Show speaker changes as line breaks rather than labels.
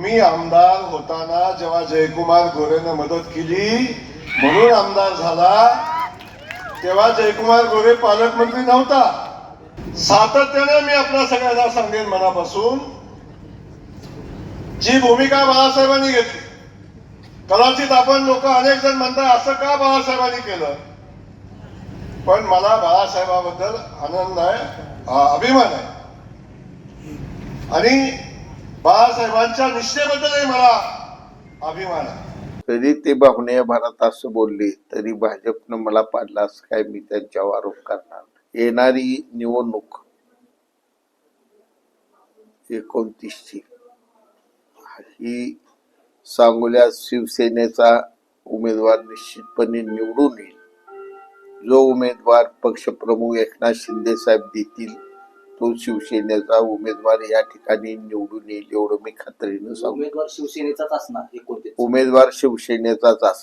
तुम्ही आमदार होताना जेव्हा जयकुमार गोरेनं मदत केली म्हणून आमदार झाला तेव्हा जयकुमार गोरे पालकमंत्री नव्हता. सातत्याने मी आपल्या सगळ्यांना सांगेन मनापासून जी भूमिका बाळासाहेबांनी घेतली कदाचित आपण लोक अनेक जण म्हणतात असं का बाळासाहेबांनी केलं? पण मला बाळासाहेबाबद्दल आनंद आहे अभिमान आहे. आणि बाळासाहेबांच्या निष्ठेबद्दलही मला अभिमान आहे.
तरी ते भावने भरात असं बोलले तरी भाजपनं मला पाडला असं काय मी त्यांच्यावर आरोप करणार येणारी निवडणूक एकोणतीसची. ही सांगोल्यात शिवसेनेचा उमेदवार निश्चितपणे निवडून येईल. जो उमेदवार पक्षप्रमुख एकनाथ शिंदे साहेब देतील तो शिवसेनेचा उमेदवार या ठिकाणी निवडून येईल एवढं मी खात्रीनं सांगू
उमेदवार शिवसेनेचाच असणार एकोणतीस.
उमेदवार शिवसेनेचाच असेल